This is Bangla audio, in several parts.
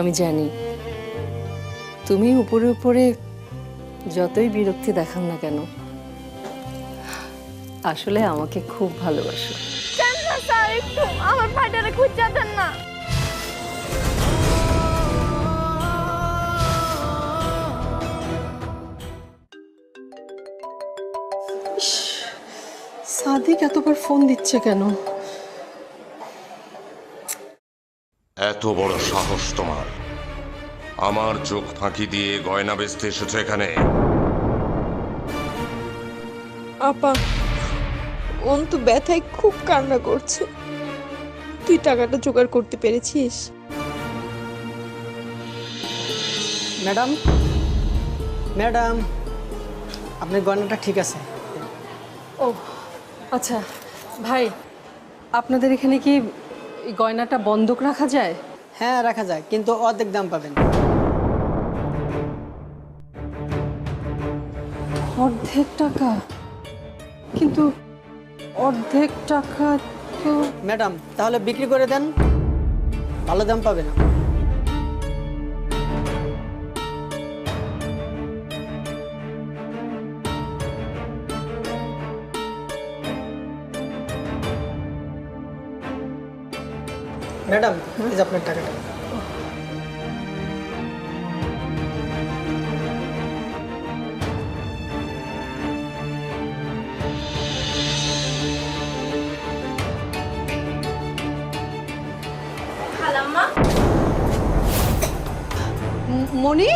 আমি জানি। তুমি উপরে উপরে যতই বিরক্তি দেখান না কেন আসলে আমাকে খুব ভালোবাসো। না স্যার একটু আমার পাটারে খুঁজা দেন না। সাদিক এতবার ফোন দিচ্ছে কেন? এত বড় সাহস তোমার। আমার চোখ ফাঁকি দিয়ে গয়না বেচতে এসেছ এখানে। আপা অন্তু ব্যথায় খুব কান্না করছে। তুই টাকাটা জোগাড় করতে পেরেছিস? ম্যাডাম ম্যাডাম আপনার গয়নাটা ঠিক আছে? ও আচ্ছা ভাই আপনাদের এখানে কি এই গয়নাটা বন্ধক রাখা যায়? হ্যাঁ রাখা যায় কিন্তু অর্ধেক দাম পাবেন। অর্ধেক টাকা? কিন্তু অর্ধেক টাকা তো ম্যাডাম তাহলে বিক্রি করে দেন ভালো দাম পাবেন। ম্যাডাম এই যে আপনার টাকাটা। মনি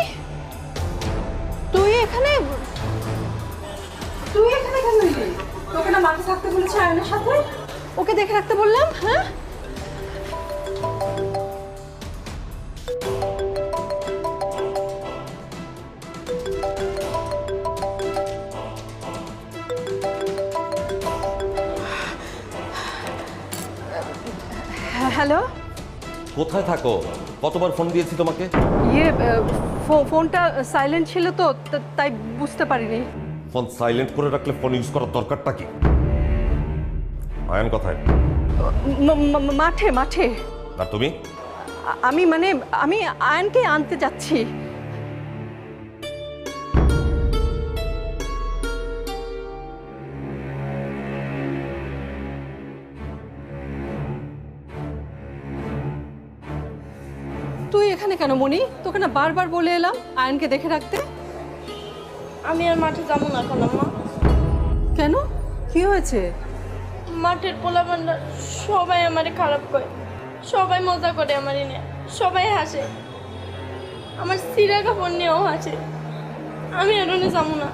হ্যালো? কোথায় থাকো? কতবার ফোন দিয়েছি তোমাকে? ইয়ে ফোনটা সাইলেন্ট ছিল তো তাই বুঝতে পারিনি। ফোন সাইলেন্ট করে রাখলে ফোন ইউজ করার দরকারটা কি? আয়ন কথায়? মাঠে মাঠে। আর তুমি? আমি মানে আমি আয়নকে আনতে যাচ্ছি। এখানে কেন মনি তোকে না বারবার বলে এলাম আয়নকে দেখে রাখতে। আমি আর মাঠে যাব না খালাম্মা কেন? কি হয়েছে? মাঠের পোলা পোলাপানরা সবাই আমারে খারাপ করে। সবাই মজা করে আমার নিয়ে। সবাই হাসে। আমার সিরা কাপড় নিয়েও হাসে। আমি আর ওনে যাব না।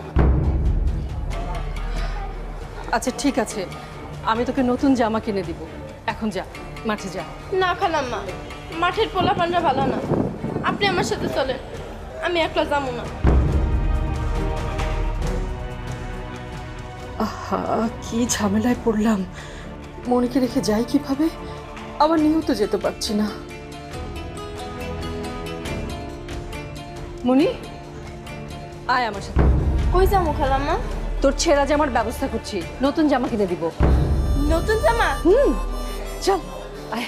আচ্ছা ঠিক আছে। আমি তোকে নতুন জামা কিনে দিব। এখন যা মাঠে যা। না খালাম্মা মাঠের পোলাপানরা ভালো না। আপনি আমার সাথে চলেন। আমি একলা যাব না। আহা কি ঝামেলায় পড়লাম। মনিকে রেখে যাই কীভাবে? আবার নিয়েও তো যেতে পারছি না। মনি? আয় আমার সাথে। কই যাব খালাম্মা? তোর ছেঁড়া জামার ব্যবস্থা করছি। নতুন জামা কিনে দিব। নতুন জামা? হুম চল। আয়।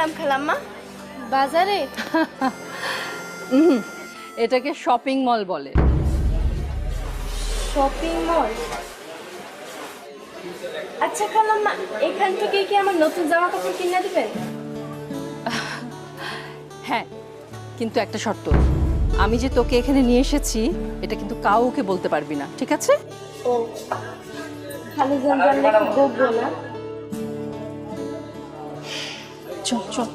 এলাম খালাম্মা? বাজারে? হুম এটাকে শপিং মল বলে। Shopping mall? আচ্ছা খালাম্মা এখান থেকে কি আমার নতুন জামা কাপড় কিনে দিবেন? হ্যাঁ কিন্তু একটা শর্ত। আমি যে তোকে এখানে নিয়ে এসেছি এটা কিন্তু কাউকে বলতে পারবি না ঠিক আছে? ও খালি জানলে গোবো না? চল চল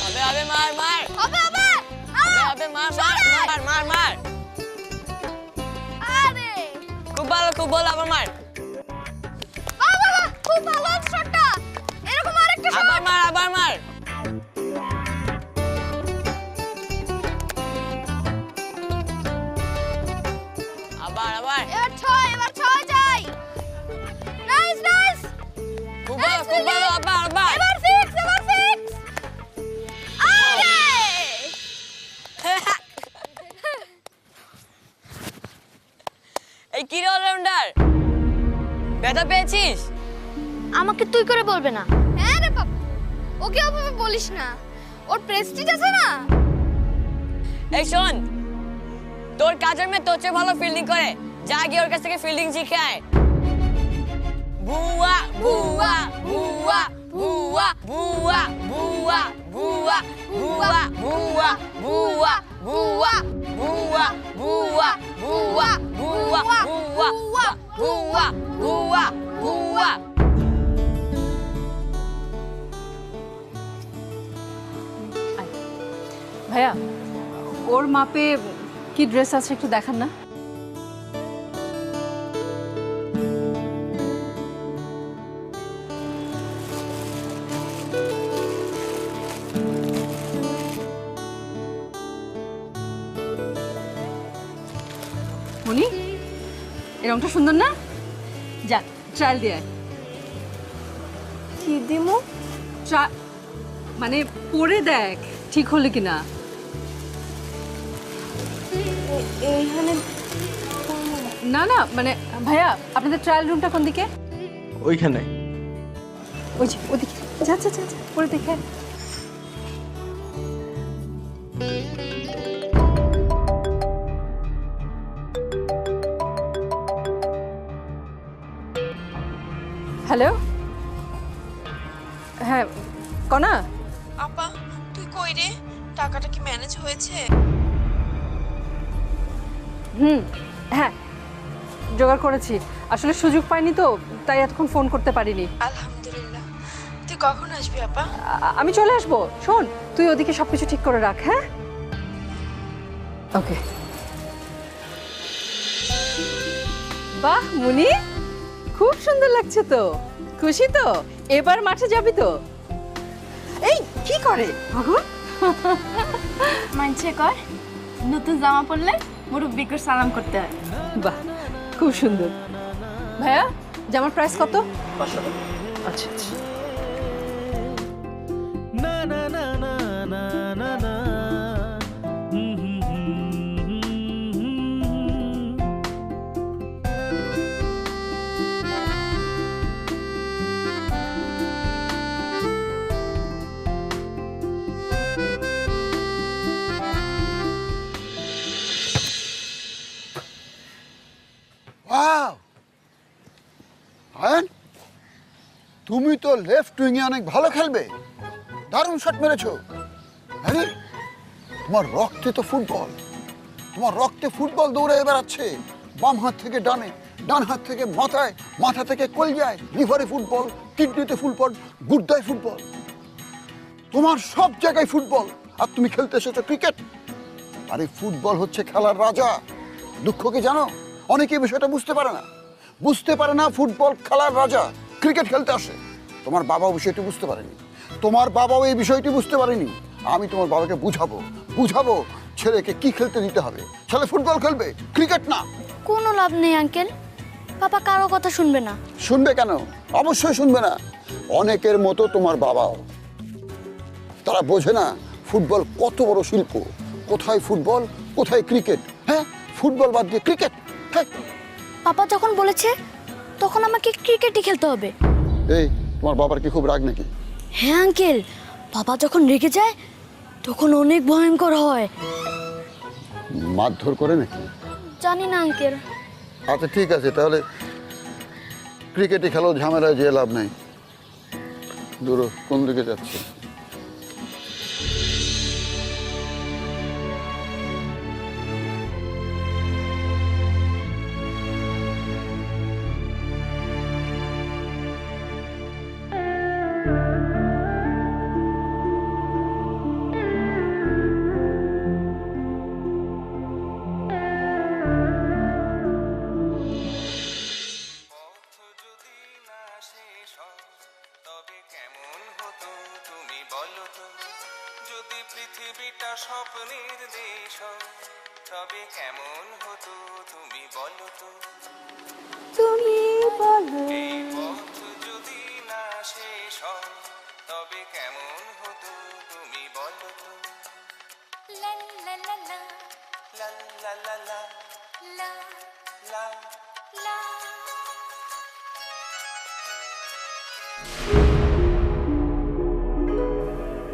হবে হবে মার মার হবে হবে হবে হবে মার মার মার মার মার আরে খুব ভালো খুব ভালো আবার আবার। আবার মার আবার আবার এবার ছয় এবার ছয় যাই। নাইস নাইস খুব ভালো খুব ভালো আবার আবার। এবার সিক্স এবার সিক্স আরে এই কি রে অলরাউন্ডার ব্যথা পেয়েছিস? আমাকে তুই করে বলবে না। ওকে ওভাবে বলিস না ওর প্রেস্টিজ আছে না এই শোন তোর কাজের মেয়ে তোর চেয়ে ভালো ফিল্ডিং করে যা গিয়ে ওর কাছ থেকে ফিল্ডিং শিখে আয় বুয়া বুয়া বুয়া বুয়া বুয়া বুয়া বুয়া বুয়া বুয়া বুয়া বুয়া বুয়া বুয়া বুয়া বুয়া বুয়া বুয়া বুয়া বুয়া ভাইয়া ওর মাপে কি ড্রেস আছে একটু দেখান না। মনি এই রংটা সুন্দর না? যা ট্রায়াল দিয়ে। কি দিমু? মানে পরে দেখ ঠিক হলে কিনা। না না মানে ভাইয়া আপনাদের ট্রায়াল রুমটা কোন দিকে? ওইখানে। ওই যে ওদিকে। যা যা যা পরে দেখে হ্যালো? করেছি। আসলে সুযোগ পাইনি তো তাই এতক্ষণ ফোন করতে পারিনি। আলহামদুলিল্লাহ। তুই কখন আসবি আপা? আমি চলে আসব। শোন তুই ওদিকে সবকিছু ঠিক করে রাখ হ্যাঁ? ওকে। বাহ মুনি! খুব সুন্দর লাগছে তো। খুশি তো? এবার মাঠে যাবি তো? এই কি করে? মানছে কর নতুন জামা পরলে মুরব্বিকে সালাম করতে হয়। বাহ। খুব সুন্দর। ভাইয়া জামার প্রাইস কত? আচ্ছা আচ্ছা। তুমি তো লেফট উইংয়ে অনেক ভালো খেলবে। দারুণ শট মেরেছো। আরে তোমার রক্তে তো ফুটবল তোমার রক্তে ফুটবল দৌড়ে বেড়াচ্ছে বাম হাত থেকে ডানে, ডান হাত থেকে মাথায়, মাথা থেকে কলজায় লিভারে ফুটবল কিডনিতে ফুটবল গুর্দায় ফুটবল তোমার সব জায়গায় ফুটবল আর তুমি খেলতে এসেছ ক্রিকেট আরে ফুটবল হচ্ছে খেলার রাজা। দুঃখ কি জানো? অনেকে বিষয়টা বুঝতে পারে না। বুঝতে পারে না ফুটবল খেলার রাজা। ক্রিকেট খেলতে আসে। তোমার বাবাও বিষয়টি বুঝতে পারেনি। তোমার বাবাও এই বিষয়টি বুঝতে পারেনি। আমি তোমার বাবাকে বুঝাবো বুঝাবো ছেলেকে কি খেলতে দিতে হবে। ছেলে ফুটবল খেলবে ক্রিকেট না। কোনো লাভ নেই আঙ্কেল। পাপা কারও কথা শুনবে না। শুনবে কেন? অবশ্যই শুনবে না। অনেকের মতো তোমার বাবাও। তারা বোঝে না ফুটবল কত বড় শিল্প। কোথায় ফুটবল কোথায় ক্রিকেট? হ্যাঁ? ফুটবল বাদ দিয়ে ক্রিকেট? হ্যাঁ? পাপা যখন বলেছে তখন আমাকে ক্রিকেটই খেলতে হবে। এই তোমার বাবার কি খুব রাগ নাকি? হ্যাঁ আঙ্কেল। বাবা যখন রেগে যায় তখন অনেক ভয়ঙ্কর হয়। মারধর করে নাকি? জানি না আঙ্কেল। আচ্ছা ঠিক আছে তাহলে ক্রিকেটে খেলো ঝামেলায় যে লাভ নাই। দূর কোন দিকে যাচ্ছে?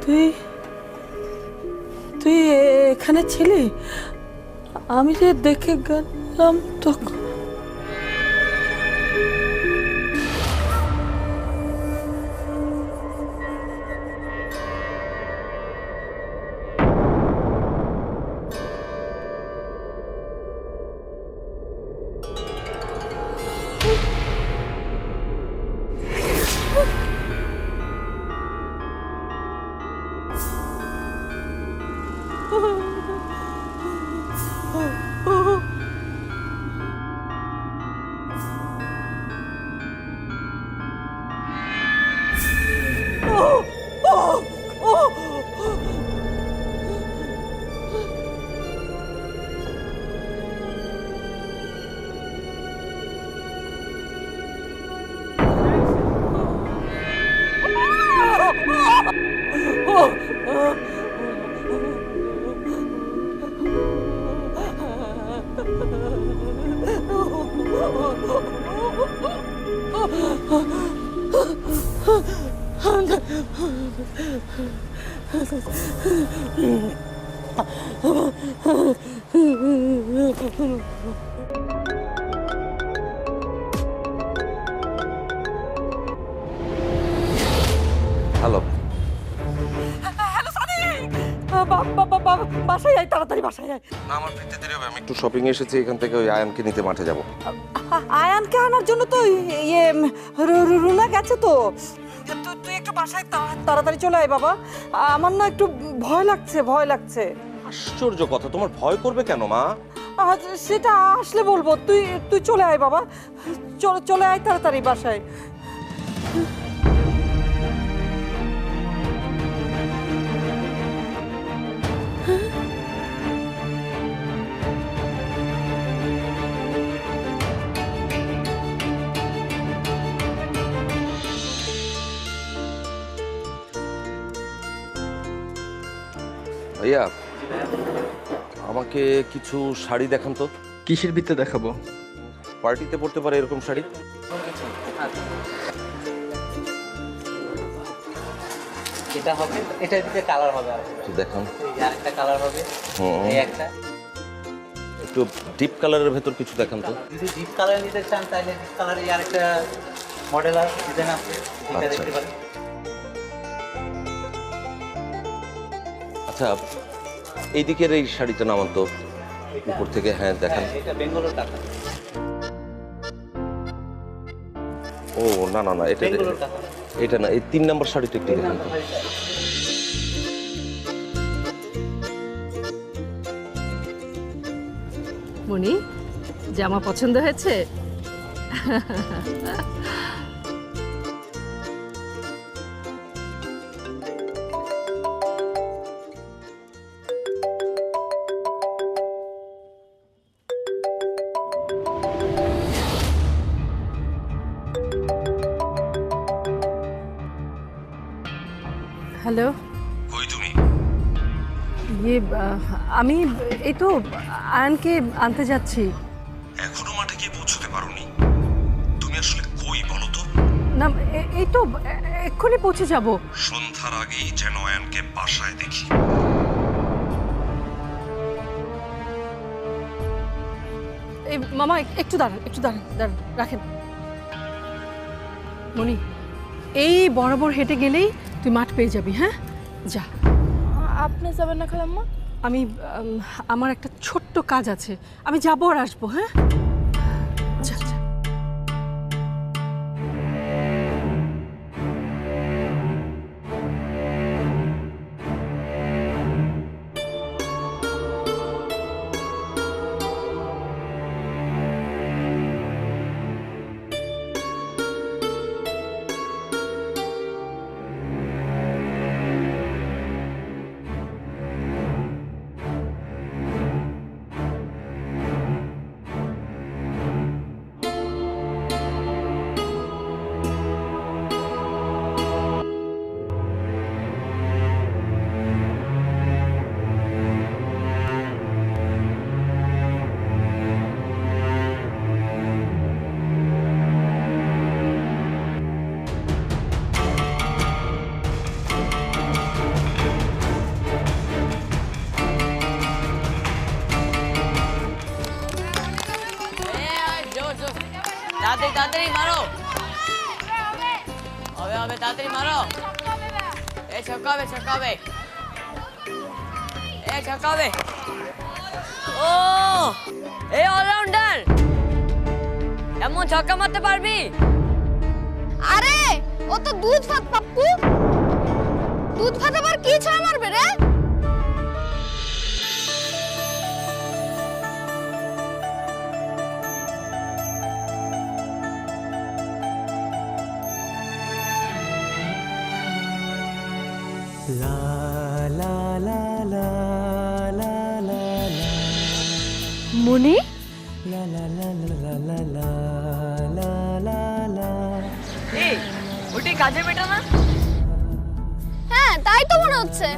তুই তুই এখানে ছিলি? আমি যে দেখে গেলাম তখন হ্যালো হ্যালো সানি বাসায় আয় তাড়াতাড়ি বাসায় আয়। না আমার ফিরতে দেরি হবে। আমি একটু শপিং এসেছি এখান থেকে ওই আয়ানকে নিতে মাঠে যাব। আয়ানকে আনার জন্য তো ইয়ে রুনা গেছে তো। তুই তুই একটু বাসায় তাড়াতাড়ি চলে আয় বাবা। আমার না একটু ভয় লাগছে ভয় লাগছে। আশ্চর্য কথা তোমার ভয় করবে কেন মা? সেটা আসলে বলব। তুই তুই চলে আয় বাবা। চলে চলে আয় তাড়াতাড়ি বাসায়। ভাইয়া আমাকে কিছু শাড়ি দেখান তো। কিসের ভিত্তে দেখাবো? পার্টিতে পড়তে পারে এরকম শাড়ি। এটা হবে এটার ভিতরে কালার হবে আর একটু দেখান। এই আরেকটা কালার হবে এই একটা। একটু ডিপ কালারের ভেতর কিছু দেখান তো। যদি ডিপ কালার নিতে চান তাহলে ডিপ কালার এই আরেকটা মডেল ডিজাইন আছে এটা আচ্ছা। দেখতে পারেন। আচ্ছা এই দিকের এই শাড়িটা নামান তো উপর থেকে হ্যাঁ দেখান। ও না না না এটা এটা না এই তিন নাম্বার শাড়িটা একটু দেখান। তো মনি জামা পছন্দ হয়েছে? আমি এই তো আয়নকে আনতে যাচ্ছি। এখনও মাঠে গিয়ে পৌঁছতে পারোনি। তুমি আসলে কই বলো তো? না এই তো এক্ষুনি পৌঁছে যাব। সন্ধ্যার আগেই যেন আয়ানকে বাসায় দেখি। এই মামা একটু দাঁড়ান একটু দাঁড়ান দাঁড়ান রাখেন। মনি এই বরাবর হেঁটে গেলেই তুই মাঠ পেয়ে যাবি হ্যাঁ? যা। আপনি যাবেন না খালাম্মা? আমি আমার একটা ছোট্ট কাজ আছে। আমি যাব আর আসব হ্যাঁ? তাড়াতাড়ি তাড়াতাড়ি মারো। হবে হবে, তাড়াতাড়ি মারো। এ ছক্কাবে ছক্কাবে এ ছক্কাবে ও, এ অলরাউন্ডার এমন ছক্কা মারতে পারবি? আরে, ও তো দুধ ভাত, পাপ্পু। দুধ ভাত আবার কি ছয় মারবে রে? মনি এই ওটি কাজে বেটা না হ্যাঁ তাই তো মনে হচ্ছে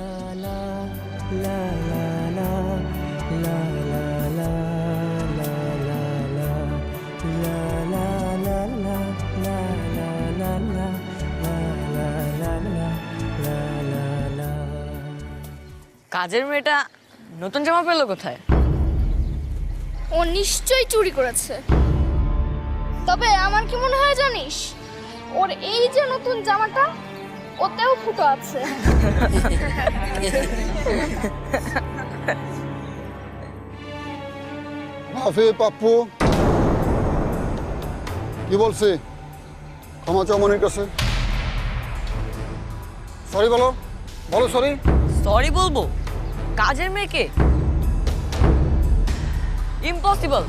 কাজের মেয়েটা নতুন জামা পেল কোথায়? ও নিশ্চয়ই চুরি করেছে। তবে আমার কি মনে হয় জানিস? ওর এই যে নতুন জামাটা ওতেও ফুটো আছে। মাফি পাপ্পু। কি বলছে? ক্ষমা চাও মনির কাছে? সরি বলো। বলো সরি সরি বলব? কাজের মেয়েকে ইম্পসিবল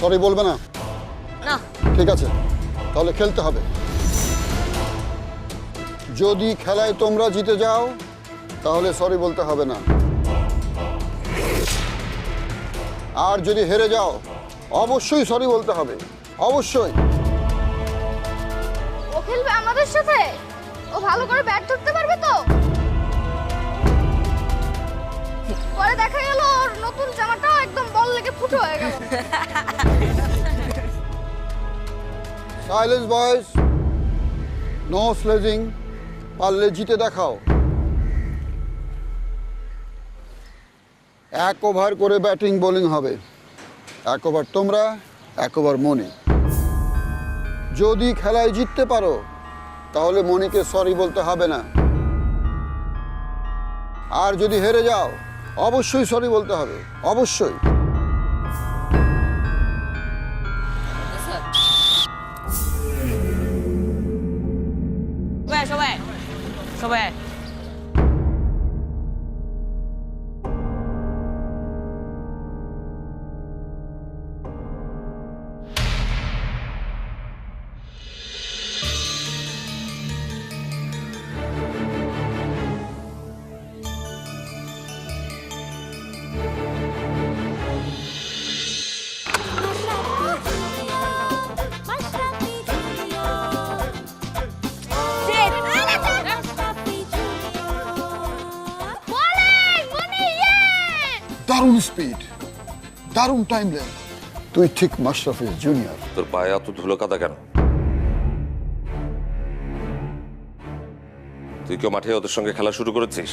সরি বলবে না। না। ঠিক আছে তাহলে খেলতে হবে। যদি খেলায় তোমরা জিতে যাও তাহলে সরি বলতে হবে না। আর যদি হেরে যাও অবশ্যই সরি বলতে হবে। অবশ্যই। ও খেলবে আমাদের সাথে? ও ভালো করে ব্যাট ধরতে পারবে তো? পরে দেখা গেল ওর নতুন জামাটাও একদম বল লেগে ফুটো হয়ে গেল। সাইলেন্স বয়েজ নো স্লেজিং পারলে জিতে দেখাও। এক ওভার করে ব্যাটিং বোলিং হবে। এক ওভার তোমরা, এক ওভার মনি। যদি খেলায় জিততে পারো, তাহলে মনিকে সরি বলতে হবে না। আর যদি হেরে যাও অবশ্যই সরি বলতে হবে অবশ্যই। স্পিড দারুণ টাইম লেন্থ তুই ঠিক মাশরাফি জুনিয়র তোর পায়ে এত ধুলো কাদা কেন? তুই কেউ মাঠে ওদের সঙ্গে খেলা শুরু করেছিস?